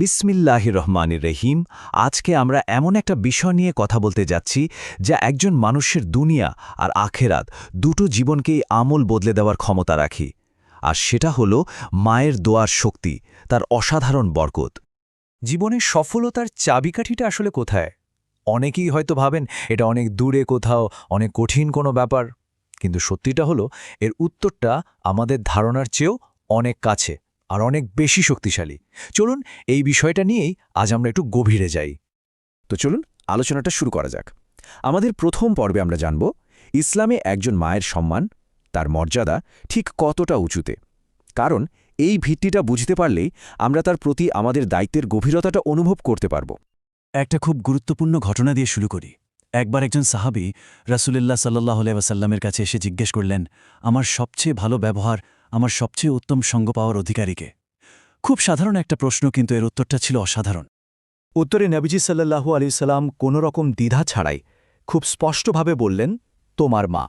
বিসমিল্লাহ রহমানির রহিম, আজকে আমরা এমন একটা বিষয় নিয়ে কথা বলতে যাচ্ছি যা একজন মানুষের দুনিয়া আর আখেরাত দুটো জীবনকেই আমল বদলে দেওয়ার ক্ষমতা রাখি, আর সেটা হলো মায়ের দোয়ার শক্তি, তার অসাধারণ বরকত। জীবনের সফলতার চাবিকাঠিটা আসলে কোথায়? অনেকেই হয়তো ভাবেন এটা অনেক দূরে কোথাও, অনেক কঠিন কোনো ব্যাপার, কিন্তু সত্যিটা হলো এর উত্তরটা আমাদের ধারণার চেয়েও অনেক কাছে। আর অনেক বেশি শক্তিশালী। চলুন এই বিষয়টা নিয়েই আজ আমরা একটু গভীরে যাই। তো চলুন, আলোচনাটা শুরু করা যাক। আমাদের প্রথম পর্বে আমরা জানব, ইসলামে একজন মায়ের সম্মান, তার মর্যাদা ঠিক কতটা উঁচুতে? কারণ এই ভিত্তিটা বুঝতে পারলেই আমরা তার প্রতি আমাদের দায়িত্বের গভীরতাটা অনুভব করতে পারব। একটা খুব গুরুত্বপূর্ণ ঘটনা দিয়ে শুরু করি। একবার একজন সাহাবি রাসুলুল্লাহ সাল্লাহ ওয়াসাল্লামের কাছে এসে জিজ্ঞেস করলেন, আমার সবচেয়ে ভালো ব্যবহার আমার সবচেয়ে উত্তম সঙ্গ পাওয়ার অধিকারীকে। খুব সাধারণ একটা প্রশ্ন, কিন্তু এর উত্তরটা ছিল অসাধারণ। উত্তরে নবীজি সাল্লাহু আলিয়াল্লাম কোনো রকম দ্বিধা ছাড়াই খুব স্পষ্টভাবে বললেন, তোমার মা।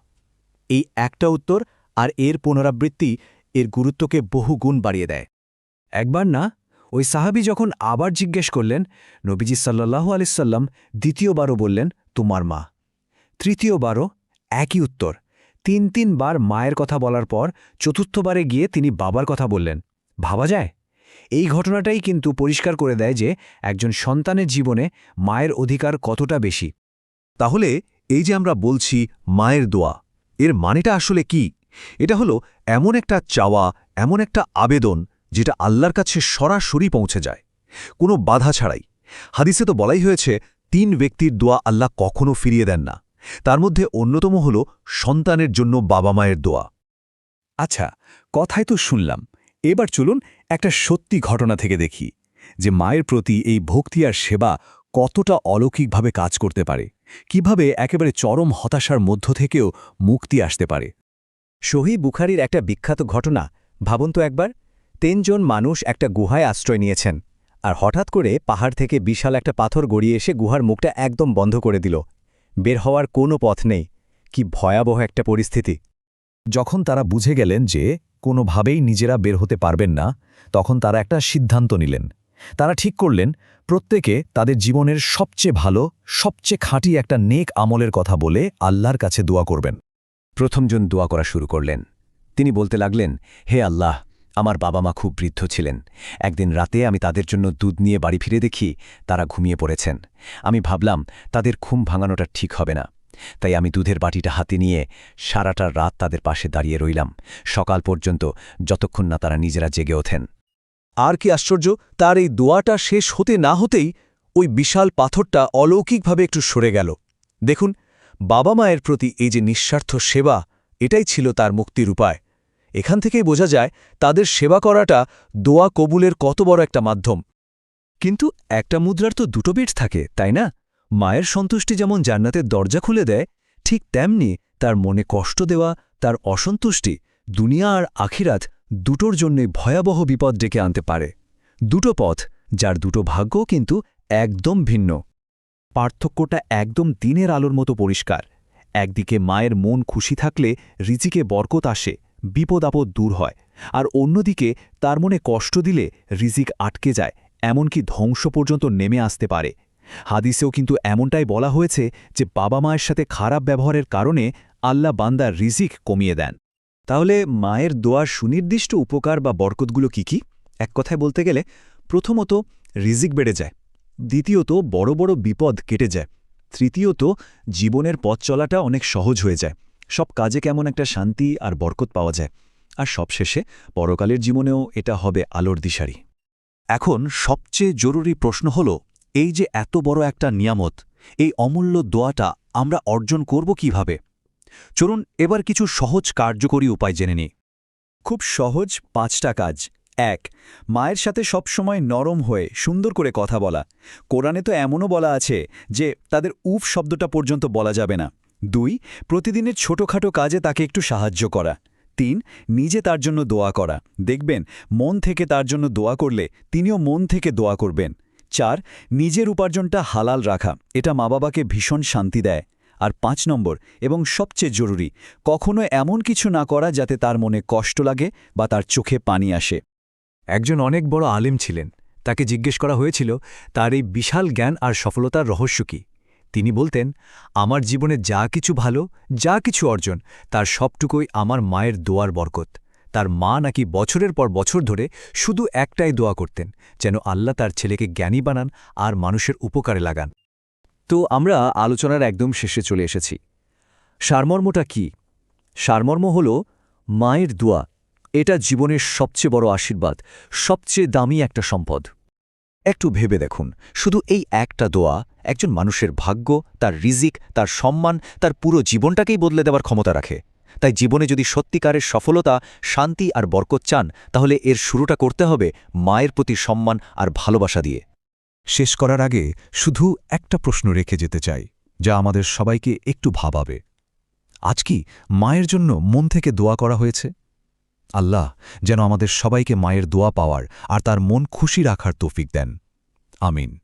এই একটা উত্তর আর এর পুনরাবৃত্তি এর গুরুত্বকে বহু গুণ বাড়িয়ে দেয়। একবার না, ওই সাহাবি যখন আবার জিজ্ঞেস করলেন, নবীজি সাল্লাহু আলিয়াল্লাম দ্বিতীয়বারও বললেন, তোমার মা। তৃতীয়বারও একই উত্তর তিন তিনবার মায়ের কথা বলার পর চতুর্থবারে গিয়ে তিনি বাবার কথা বললেন। ভাবা যায়? এই ঘটনাটাই কিন্তু পরিষ্কার করে দেয় যে একজন সন্তানের জীবনে মায়ের অধিকার কতটা বেশি। তাহলে এই যে আমরা বলছি মায়ের দোয়া, এর মানেটা আসলে কি? এটা হলো এমন একটা চাওয়া, এমন একটা আবেদন যেটা আল্লাহর কাছে সরাসরি পৌঁছে যায়। কোনো বাধা ছাড়াই। হাদিসে তো বলাই হয়েছে, তিন ব্যক্তির দোয়া আল্লাহ কখনো ফিরিয়ে দেন না। তার মধ্যে অন্যতম হল সন্তানের জন্য বাবা মায়ের দোয়া। আচ্ছা কথায় তো শুনলাম। এবার চলুন একটা সত্যি ঘটনা থেকে দেখি, যে মায়ের প্রতি এই ভক্তি আর সেবা কতটা অলৌকিকভাবে কাজ করতে পারে, কীভাবে একেবারে চরম হতাশার মধ্য থেকেও মুক্তি আসতে পারে। শহী বুখারির একটা বিখ্যাত ঘটনা, ভাবুন তো একবার। তিনজন মানুষ একটা গুহায় আশ্রয় নিয়েছেন, আর হঠাৎ করে পাহাড় থেকে বিশাল একটা পাথর গড়িয়ে এসে গুহার মুখটা একদম বন্ধ করে দিল। বের হওয়ার কোনো পথ নেই। কি ভয়াবহ একটা পরিস্থিতি। যখন তারা বুঝে গেলেন যে কোনোভাবেই নিজেরা বের হতে পারবেন না, তখন তারা একটা সিদ্ধান্ত নিলেন। তারা ঠিক করলেন, প্রত্যেকে তাদের জীবনের সবচেয়ে ভালো, সবচেয়ে খাঁটি একটা নেক আমলের কথা বলে আল্লাহর কাছে দোয়া করবেন। প্রথমজন দোয়া করা শুরু করলেন। তিনি বলতে লাগলেন, হে আল্লাহ আমার বাবা মা খুব বৃদ্ধ ছিলেন। একদিন রাতে আমি তাদের জন্য দুধ নিয়ে বাড়ি ফিরে দেখি তারা ঘুমিয়ে পড়েছেন। আমি ভাবলাম, তাদের ঘুম ভাঙানোটা ঠিক হবে না। তাই আমি দুধের বাটিটা হাতে নিয়ে সারাটা রাত তাদের পাশে দাঁড়িয়ে রইলাম। সকাল পর্যন্ত যতক্ষণ না তারা নিজেরা জেগে ওঠেন। আর কি আশ্চর্য, তার এই দোয়াটা শেষ হতে না হতেই ওই বিশাল পাথরটা অলৌকিকভাবে একটু সরে গেল। দেখুন বাবা মায়ের প্রতি এই যে নিঃস্বার্থ সেবা, এটাই ছিল তার মুক্তির উপায়। এখান থেকেই বোঝা যায় তাদের সেবা করাটা দোয়া কবুলের কত বড় একটা মাধ্যম। কিন্তু একটা মুদ্রার তো দুটো পেট থাকে, তাই না? মায়ের সন্তুষ্টি যেমন জান্নাতের দরজা খুলে দেয়, ঠিক তেমনি তার মনে কষ্ট দেওয়া, তার অসন্তুষ্টি দুনিয়া আর আখিরাত দুটোর জন্যে ভয়াবহ বিপদ ডেকে আনতে পারে। দুটো পথ, যার দুটো ভাগ্যও কিন্তু একদম ভিন্ন। পার্থক্যটা একদম দিনের আলোর মতো পরিষ্কার। একদিকে মায়ের মন খুশি থাকলে রিজিকে বরকত আসে বিপদ আপদ দূর হয়, আর অন্যদিকে তার মনে কষ্ট দিলে রিজিক আটকে যায়, এমনকি ধ্বংস পর্যন্ত নেমে আসতে পারে। হাদিসেও কিন্তু এমনটাই বলা হয়েছে যে বাবা মায়ের সাথে খারাপ ব্যবহারের কারণে আল্লাহ বান্দার রিজিক কমিয়ে দেন। তাহলে মায়ের দোয়ার সুনির্দিষ্ট উপকার বা বরকতগুলো কি কি? এক কথায় বলতে গেলে প্রথমত রিজিক বেড়ে যায়, দ্বিতীয়ত বড় বড় বিপদ কেটে যায়, তৃতীয়ত জীবনের পথ চলাটা অনেক সহজ হয়ে যায়। সব কাজে কেমন একটা শান্তি আর বরকত পাওয়া যায়। আর সবশেষে, পরকালের জীবনেও এটা হবে আলোর দিশারি। এখন সবচেয়ে জরুরি প্রশ্ন হল, এই যে এত বড় একটা নিয়ামত, এই অমূল্য দোয়াটা আমরা অর্জন করব কীভাবে? চলুন এবার কিছু সহজ কার্যকরী উপায় জেনে নিই। খুব সহজ পাঁচটা কাজ। এক, মায়ের সাথে সবসময় নরম হয়ে সুন্দর করে কথা বলা। কোরআনে তো এমনও বলা আছে যে, তাদের উফ শব্দটা পর্যন্ত বলা যাবে না। দুই, প্রতিদিনের ছোটখাটো কাজে তাকে একটু সাহায্য করা। তিন, নিজে তার জন্য দোয়া করা। দেখবেন, মন থেকে তার জন্য দোয়া করলে তিনিও মন থেকে দোয়া করবেন। চার, নিজের উপার্জনটা হালাল রাখা। এটা মা বাবাকে ভীষণ শান্তি দেয়। আর পাঁচ নম্বর, এবং সবচেয়ে জরুরি, কখনো এমন কিছু না করা যাতে তার মনে কষ্ট লাগে বা তার চোখে পানি আসে। একজন অনেক বড় আলিম ছিলেন। তাকে জিজ্ঞেস করা হয়েছিল, তার এই বিশাল জ্ঞান আর সফলতার রহস্য কি? তিনি বলতেন, আমার জীবনে যা কিছু ভালো, যা কিছু অর্জন, তার সবটুকুই আমার মায়ের দোয়ার বরকত। তার মা নাকি বছরের পর বছর ধরে শুধু একটাই দোয়া করতেন, যেন আল্লাহ তার ছেলেকে জ্ঞানী বানান আর মানুষের উপকারে লাগান। তো আমরা আলোচনার একদম শেষে চলে এসেছি। সারমর্মটা কি? সারমর্ম হল মায়ের দোয়া। এটা জীবনের সবচেয়ে বড় আশীর্বাদ, সবচেয়ে দামি একটা সম্পদ। একটু ভেবে দেখুন, শুধু এই একটা দোয়া একজন মানুষের ভাগ্য, তার রিজিক, তার সম্মান, তার পুরো জীবনটাকেই বদলে দেওয়ার ক্ষমতা রাখে। তাই জীবনে যদি সত্যিকারের সফলতা, শান্তি আর বরকত চান, তাহলে এর শুরুটা করতে হবে মায়ের প্রতি সম্মান আর ভালোবাসা দিয়ে। শেষ করার আগে শুধু একটা প্রশ্ন রেখে যেতে চাই, যা আমাদের সবাইকে একটু ভাবাবে। আজ কি মায়ের জন্য মন থেকে দোয়া করা হয়েছে? আল্লাহ যেন আমাদের সবাইকে মায়ের দোয়া পাওয়ার আর তার মন খুশি রাখার তৌফিক দেন। আমিন।